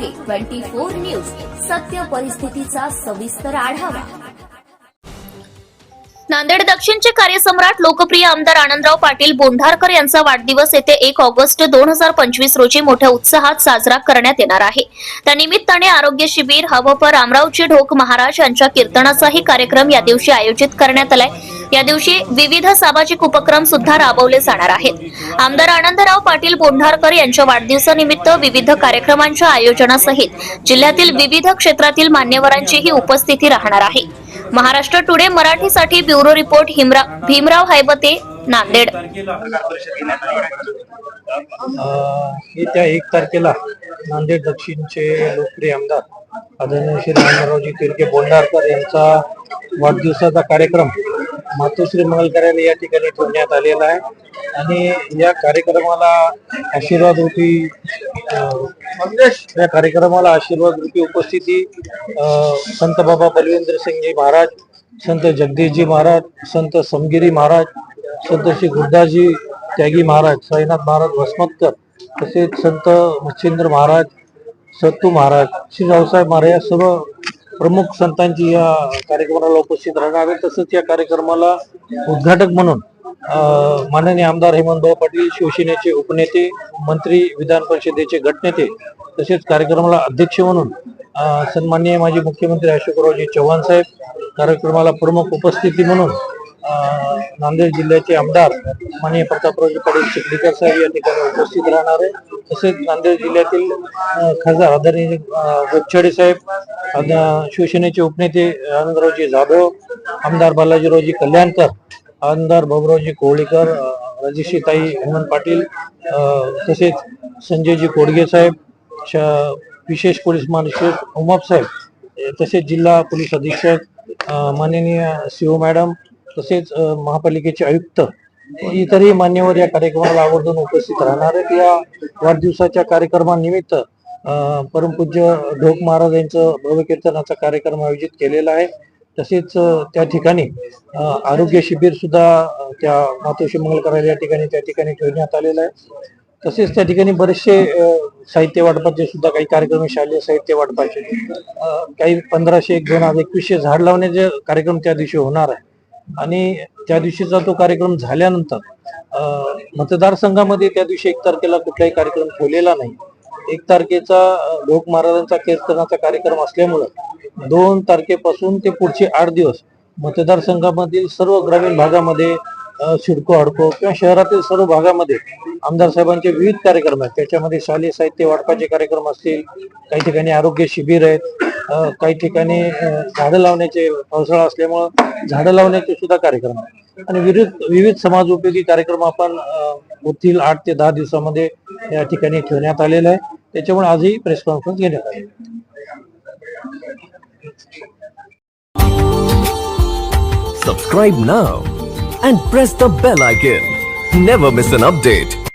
Twenty four news. सत्य परिस्थितीचा सविस्तर आढावा. नांदेड दक्षिणचे कार्यसम्राट लोकप्रिय आमदार आनंदराव पाटील बोंढारकर यांचा वाढदिवस येते एक ऑगस्ट दोन हजार पंचवीस रोजी मोठ्या उत्साहात साजरा करण्यात येणार आहे. त्यानिमित्ताने आरोग्य शिबिर हवपर रामरावजी ढोक महाराज यांच्या कीर्तनाचाही कार्यक्रम या दिवशी आयोजित करण्यात आलाय. या दिवशी विविध सामाजिक उपक्रम सुद्धा राबवले जाणार आहेत. आमदार आनंदराव पाटील बोंढारकर यांच्या वाढदिवसानिमित्त विविध कार्यक्रमांच्या आयोजनासहित जिल्ह्यातील विविध क्षेत्रातील मान्यवरांचीही उपस्थिती राहणार आहे. महाराष्ट्र टुडे मराठीसाठी ब्युरो रिपोर्ट भीमराव हैबते नांदेड. येत्या एक तारखेला नांदेड दक्षिणचे लोकप्रिय आमदार आदरणीय श्री रामरावजी तिरके बोंडारकर यांचा वाढदिवसाचा कार्यक्रम मातोश्री मंगल या ठिकाणी ठेवण्यात आलेला आहे. आणि या कार्यक्रमाला आशीर्वाद रूपी या कार्यक्रमाला आशीर्वाद रूपी उपस्थिती संत बाबा बलवेंद्र सिंगजी महाराज संत जगदीशजी महाराज संत समगिरी महाराज संत श्री गुड्डाजी त्यागी महाराज साईनाथ महाराज भस्मतकर तसेच संत मच्छिंद्र महाराज सत्तू महाराज श्री रावसाहेब महाराज या सर्व प्रमुख संतांची या कार्यक्रमाला उपस्थित राहणार आहे तसंच या कार्यक्रमाला उद्घाटक म्हणून माननीय आमदार हेमंतभाऊ पाटील शिवसेनेचे उपनेते मंत्री विधान परिषदेचे गटनेते तसेच कार्यक्रमाला अध्यक्ष म्हणून सन्माननीय माजी मुख्यमंत्री अशोकरावजी चव्हाण साहेब कार्यक्रमाला प्रमुख उपस्थिती म्हणून नांदेड जिल्ह्याचे आमदार माननीय प्रतापरावजी पाटील चिखलीकर साहेब या ठिकाणी उपस्थित राहणार आहे तसेच नांदेड जिल्ह्यातील खासदार आदरणीय गोपछाडे साहेब आद- शिवसेनेचे उपनेते आनंदरावजी जाधव आमदार बालाजीरावजी कल्याणकर आमदार बाबुरावजी कोहळीकर अं, राजेश्रीताई हेमंत पाटील तसेच संजयजी कोडगे साहेब श- विशेष पोलीस महानिरीक्षक उमाप साहेब तसेच जिल्हा पोलीस अधीक्षक माननीय सीओ मॅडम तसेच महापालिकेचे आयुक्त इतरही मान्यवर या कार्यक्रमाला आवर्जून उपस्थित राहणार आहेत. या वाढदिवसाच्या कार्यक्रमानिमित्त परमपूज्य ढोक महाराज यांचं भव्य कीर्तनाचा कार्यक्रम आयोजित केलेला आहे. तसेच त्या ठिकाणी आरोग्य शिबिर सुद्धा त्या मातोश्री मंगल या ठिकाणी त्या ठिकाणी ठेवण्यात आलेलं आहे. तसेच त्या ठिकाणी बरेचसे साहित्य वाटपाचे सुद्धा काही कार्यक्रम शालेय साहित्य वाटपाचे. काही पंधराशे एक दोन हजार एकवीसशे झाड लावण्याचे कार्यक्रम त्या दिवशी होणार आहे. आणि त्या दिवशीचा तो कार्यक्रम झाल्यानंतर मतदारसंघामध्ये त्या दिवशी एक तारखेला कुठलाही कार्यक्रम ठेवलेला नाही. एक तारखेचा लोक महाराजांचा कीर्तनाचा कार्यक्रम असल्यामुळं दोन तारखेपासून ते पुढचे आठ दिवस मतदारसंघामधील सर्व ग्रामीण भागामध्ये शिडको सिडको किंवा शहरातील सर्व भागामध्ये आमदार साहेबांचे विविध कार्यक्रम आहेत. त्याच्यामध्ये शालेय साहित्य वाटपाचे कार्यक्रम असतील काही ठिकाणी आरोग्य शिबिर आहेत काही ठिकाणी झाडं लावण्याचे पावसाळा असल्यामुळं झाडं लावण्याचे सुद्धा कार्यक्रम आणि विविध विविध समाज उपयोगी कार्यक्रम आपण होतील पुढील आठ ते दहा दिवसामध्ये या ठिकाणी ठेवण्यात आलेला आहे. त्याच्यामुळे आजही प्रेस कॉन्फरन्स घेण्यात आली subscribe now and press the bell icon never miss an update